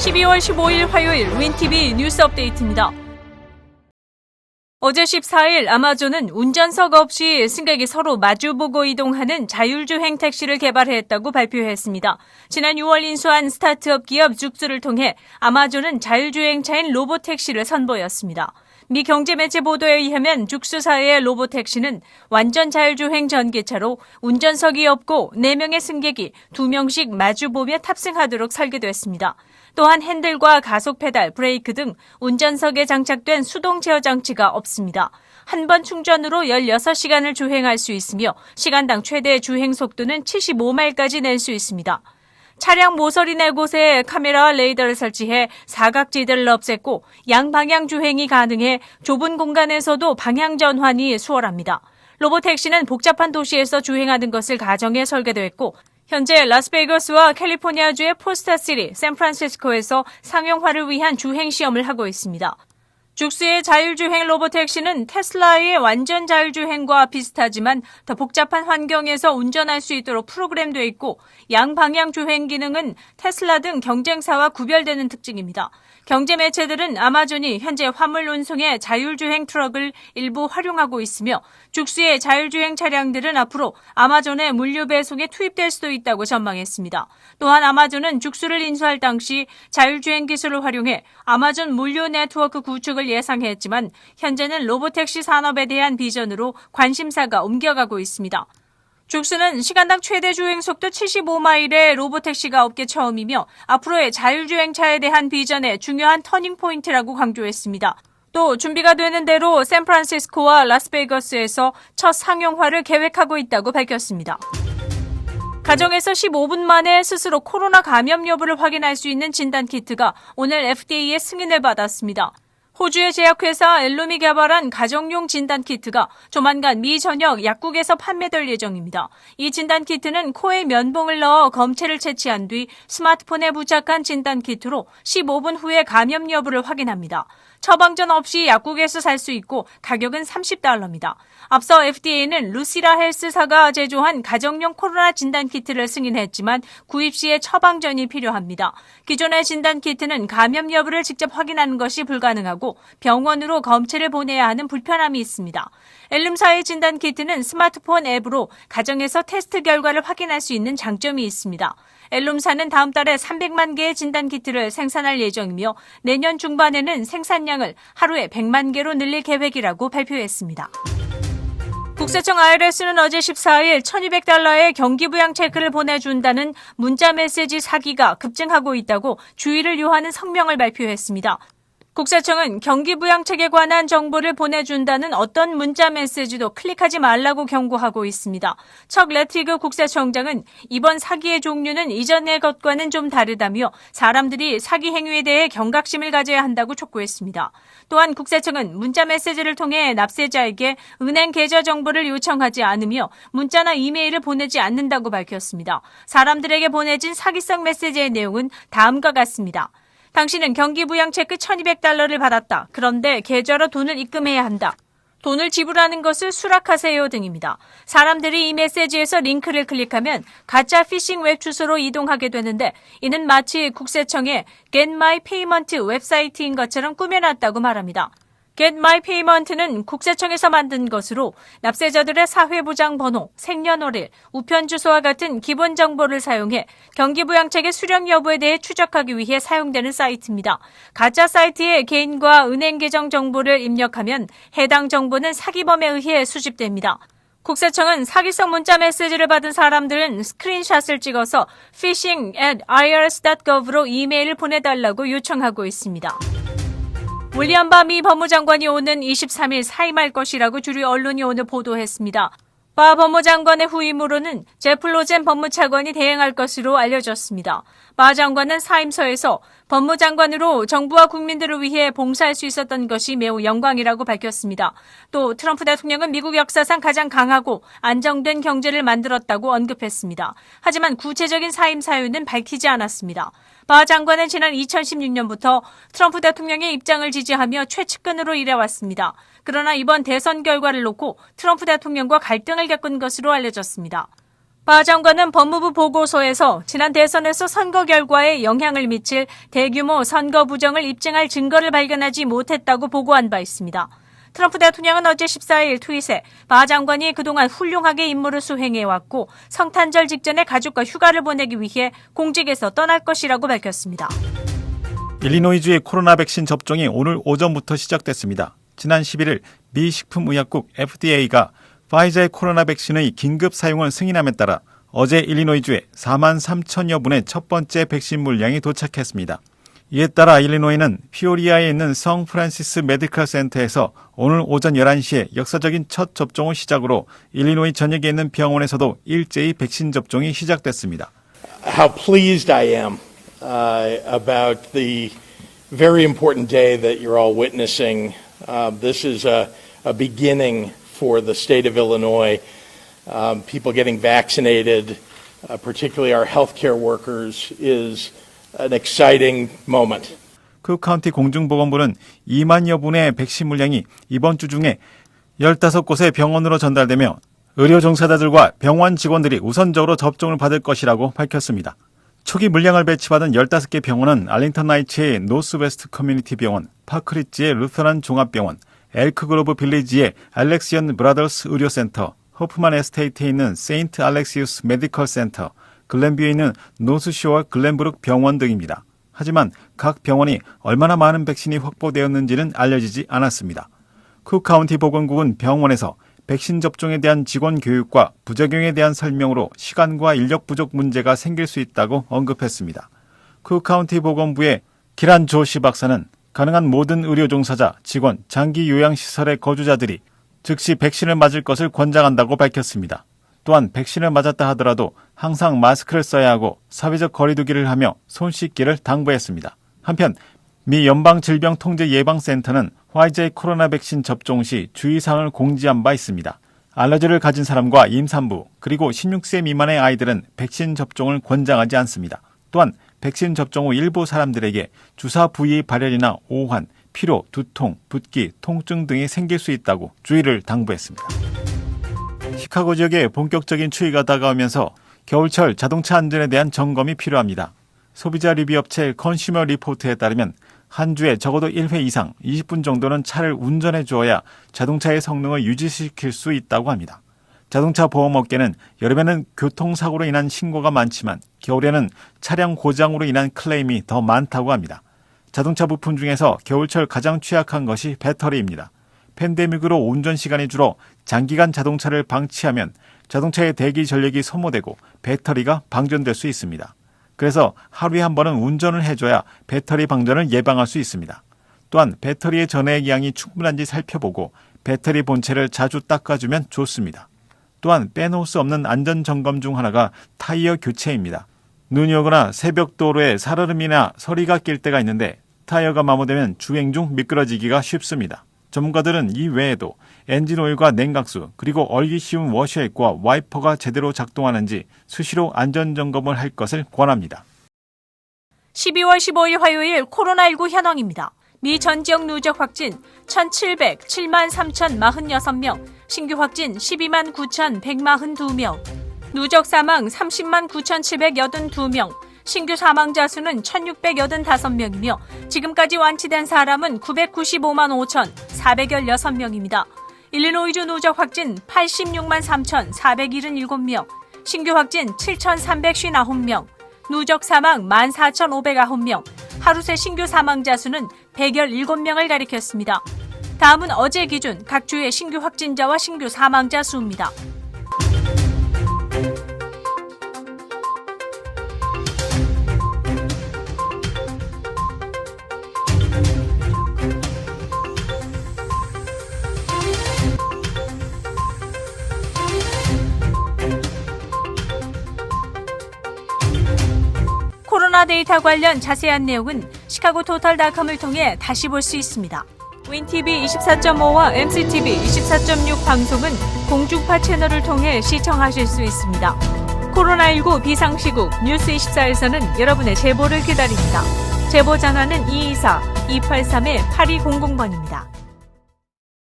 12월 15일 화요일 윈TV 뉴스 업데이트입니다. 어제 14일 아마존은 운전석 없이 승객이 서로 마주보고 이동하는 자율주행 택시를 개발했다고 발표했습니다. 지난 6월 인수한 스타트업 기업 죽수를 통해 아마존은 자율주행차인 로보택시를 선보였습니다. 미 경제매체 보도에 의하면 죽수사의 로보택시는 완전 자율주행 전기차로 운전석이 없고 4명의 승객이 2명씩 마주보며 탑승하도록 설계됐습니다. 또한 핸들과 가속 페달, 브레이크 등 운전석에 장착된 수동 제어 장치가 없습니다. 한 번 충전으로 16시간을 주행할 수 있으며 시간당 최대 주행 속도는 75마일까지 낼 수 있습니다. 차량 모서리 네 곳에 카메라와 레이더를 설치해 사각지대를 없앴고 양방향 주행이 가능해 좁은 공간에서도 방향 전환이 수월합니다. 로보택시는 복잡한 도시에서 주행하는 것을 가정해 설계되었고 현재 라스베이거스와 캘리포니아주의 포스타시리, 샌프란시스코에서 상용화를 위한 주행 시험을 하고 있습니다. 죽수의 자율주행 로보택시는 테슬라의 완전 자율주행과 비슷하지만 더 복잡한 환경에서 운전할 수 있도록 프로그램되어 있고 양방향 주행 기능은 테슬라 등 경쟁사와 구별되는 특징입니다. 경제 매체들은 아마존이 현재 화물 운송의 자율주행 트럭을 일부 활용하고 있으며 죽수의 자율주행 차량들은 앞으로 아마존의 물류 배송에 투입될 수도 있다고 전망했습니다. 또한 아마존은 죽수를 인수할 당시 자율주행 기술을 활용해 아마존 물류 네트워크 구축을 예상했지만 현재는 로보택시 산업에 대한 비전으로 관심사가 옮겨가고 있습니다. 죽수는 시간당 최대 주행 속도 75마일의 로보택시가 업계 처음이며 앞으로의 자율주행차에 대한 비전의 중요한 터닝포인트라고 강조했습니다. 또 준비가 되는 대로 샌프란시스코와 라스베이거스에서 첫 상용화를 계획하고 있다고 밝혔습니다. 가정에서 15분 만에 스스로 코로나 감염 여부를 확인할 수 있는 진단 키트가 오늘 FDA의 승인을 받았습니다. 호주의 제약회사 엘룸이 개발한 가정용 진단 키트가 조만간 미 전역 약국에서 판매될 예정입니다. 이 진단 키트는 코에 면봉을 넣어 검체를 채취한 뒤 스마트폰에 부착한 진단 키트로 15분 후에 감염 여부를 확인합니다. 처방전 없이 약국에서 살 수 있고 가격은 30달러입니다. 앞서 FDA는 루시라 헬스사가 제조한 가정용 코로나 진단키트를 승인했지만 구입 시에 처방전이 필요합니다. 기존의 진단키트는 감염 여부를 직접 확인하는 것이 불가능하고 병원으로 검체를 보내야 하는 불편함이 있습니다. 엘름사의 진단키트는 스마트폰 앱으로 가정에서 테스트 결과를 확인할 수 있는 장점이 있습니다. 엘룸사는 다음 달에 300만 개의 진단 키트를 생산할 예정이며 내년 중반에는 생산량을 하루에 100만 개로 늘릴 계획이라고 발표했습니다. 국세청 IRS는 어제 14일 1200달러의 경기부양 체크를 보내준다는 문자 메시지 사기가 급증하고 있다고 주의를 요하는 성명을 발표했습니다. 국세청은 경기부양책에 관한 정보를 보내준다는 어떤 문자 메시지도 클릭하지 말라고 경고하고 있습니다. 척 레티그 국세청장은 이번 사기의 종류는 이전의 것과는 좀 다르다며 사람들이 사기 행위에 대해 경각심을 가져야 한다고 촉구했습니다. 또한 국세청은 문자 메시지를 통해 납세자에게 은행 계좌 정보를 요청하지 않으며 문자나 이메일을 보내지 않는다고 밝혔습니다. 사람들에게 보내진 사기성 메시지의 내용은 다음과 같습니다. 당신은 경기부양 체크 1200달러를 받았다. 그런데 계좌로 돈을 입금해야 한다. 돈을 지불하는 것을 수락하세요 등입니다. 사람들이 이 메시지에서 링크를 클릭하면 가짜 피싱 웹 주소로 이동하게 되는데 이는 마치 국세청의 Get My Payment 웹사이트인 것처럼 꾸며놨다고 말합니다. Get My Payment는 국세청에서 만든 것으로 납세자들의 사회보장 번호, 생년월일, 우편 주소와 같은 기본 정보를 사용해 경기부양책의 수령 여부에 대해 추적하기 위해 사용되는 사이트입니다. 가짜 사이트에 개인과 은행 계정 정보를 입력하면 해당 정보는 사기범에 의해 수집됩니다. 국세청은 사기성 문자 메시지를 받은 사람들은 스크린샷을 찍어서 phishing at irs.gov로 이메일을 보내달라고 요청하고 있습니다. 윌리엄 바미 법무장관이 오는 23일 사임할 것이라고 주류 언론이 오늘 보도했습니다. 바 법무장관의 후임으로는 제플로젠 법무차관이 대행할 것으로 알려졌습니다. 바 장관은 사임서에서 법무장관으로 정부와 국민들을 위해 봉사할 수 있었던 것이 매우 영광이라고 밝혔습니다. 또 트럼프 대통령은 미국 역사상 가장 강하고 안정된 경제를 만들었다고 언급했습니다. 하지만 구체적인 사임 사유는 밝히지 않았습니다. 바 장관은 지난 2016년부터 트럼프 대통령의 입장을 지지하며 최측근으로 일해왔습니다. 그러나 이번 대선 결과를 놓고 트럼프 대통령과 갈등을 겪은 것으로 알려졌습니다. 바 장관은 법무부 보고서에서 지난 대선에서 선거 결과에 영향을 미칠 대규모 선거 부정을 입증할 증거를 발견하지 못했다고 보고한 바 있습니다. 트럼프 대통령은 어제 14일 트윗에 바 장관이 그동안 훌륭하게 임무를 수행해왔고 성탄절 직전에 가족과 휴가를 보내기 위해 공직에서 떠날 것이라고 밝혔습니다. 일리노이주의 코로나 백신 접종이 오늘 오전부터 시작됐습니다. 지난 11일 미 식품의약국 FDA가 파이자의 코로나 백신의 긴급 사용을 승인함에 따라 어제 일리노이주에 4만 3천여 분의 첫 번째 백신 물량이 도착했습니다. 이에 따라 일리노이는 피오리아에 있는 성 프란시스 메디컬 센터에서 오늘 오전 11시에 역사적인 첫 접종을 시작으로 일리노이 전역에 있는 병원에서도 일제히 백신 접종이 시작됐습니다. how pleased I am uh, about the very important day that you're all witnessing. Uh, this is a, a beginning for the state of Illinois. Um, people getting vaccinated, uh, particularly our healthcare workers, is an exciting moment. 그 카운티 공중보건부는 2만여 분의 백신 물량이 이번 주 중에 15곳의 병원으로 전달되며 의료 종사자들과 병원 직원들이 우선적으로 접종을 받을 것이라고 밝혔습니다. 초기 물량을 배치받은 15개 병원은 알링턴 나이츠의 노스웨스트 커뮤니티 병원, 파크리지의 루터란 종합병원, 엘크그로브 빌리지의 알렉시언 브라더스 의료센터, 호프만 에스테이트에 있는 세인트 알렉시우스 메디컬 센터, 글렌뷰에 있는 노스쇼어 글렌브룩 병원 등입니다. 하지만 각 병원이 얼마나 많은 백신이 확보되었는지는 알려지지 않았습니다. 쿡 카운티 보건국은 병원에서 백신 접종에 대한 직원 교육과 부작용에 대한 설명으로 시간과 인력 부족 문제가 생길 수 있다고 언급했습니다. 쿡 카운티 보건부의 기란 조시 박사는 가능한 모든 의료 종사자, 직원, 장기 요양 시설의 거주자들이 즉시 백신을 맞을 것을 권장한다고 밝혔습니다. 또한 백신을 맞았다 하더라도 항상 마스크를 써야 하고 사회적 거리두기를 하며 손 씻기를 당부했습니다. 한편 미 연방질병통제예방센터는 화이자의 코로나 백신 접종 시 주의사항을 공지한 바 있습니다. 알러지를 가진 사람과 임산부 그리고 16세 미만의 아이들은 백신 접종을 권장하지 않습니다. 또한 백신 접종 후 일부 사람들에게 주사 부위 발열이나 오한, 피로, 두통, 붓기, 통증 등이 생길 수 있다고 주의를 당부했습니다. 시카고 지역에 본격적인 추위가 다가오면서 겨울철 자동차 안전에 대한 점검이 필요합니다. 소비자 리뷰 업체 컨슈머 리포트에 따르면 한 주에 적어도 1회 이상 20분 정도는 차를 운전해 주어야 자동차의 성능을 유지시킬 수 있다고 합니다. 자동차 보험업계는 여름에는 교통사고로 인한 신고가 많지만 겨울에는 차량 고장으로 인한 클레임이 더 많다고 합니다. 자동차 부품 중에서 겨울철 가장 취약한 것이 배터리입니다. 팬데믹으로 운전 시간이 줄어 장기간 자동차를 방치하면 자동차의 대기 전력이 소모되고 배터리가 방전될 수 있습니다. 그래서 하루에 한 번은 운전을 해줘야 배터리 방전을 예방할 수 있습니다. 또한 배터리의 전해액 양이 충분한지 살펴보고 배터리 본체를 자주 닦아주면 좋습니다. 또한 빼놓을 수 없는 안전 점검 중 하나가 타이어 교체입니다. 눈이 오거나 새벽 도로에 살얼음이나 서리가 낄 때가 있는데 타이어가 마모되면 주행 중 미끄러지기가 쉽습니다. 전문가들은 이 외에도 엔진 오일과 냉각수 그리고 얼기 쉬운 워셔액과 와이퍼가 제대로 작동하는지 수시로 안전 점검을 할 것을 권합니다. 12월 15일 화요일 코로나19 현황입니다. 미 전 지역 누적 확진 1,707만 3,046명, 신규 확진 12만 9,142명, 누적 사망 30만 9,782명, 신규 사망자 수는 1,685명이며 지금까지 완치된 사람은 995만 5,416명입니다. 일리노이주 누적 확진 86만 3,477명, 신규 확진 7,359명, 누적 사망 14,509명, 하루 새 신규 사망자 수는 117명을 가리켰습니다. 다음은 어제 기준 각 주의 신규 확진자와 신규 사망자 수입니다. 코로나 데이터 관련 자세한 내용은 시카고 토탈닷컴을 통해 다시 볼 수 있습니다. 윈TV 24.5와 MCTV 24.6 방송은 공중파 채널을 통해 시청하실 수 있습니다. 코로나19 비상시국 뉴스24에서는 여러분의 제보를 기다립니다. 제보 전화는 224-283-8200번입니다.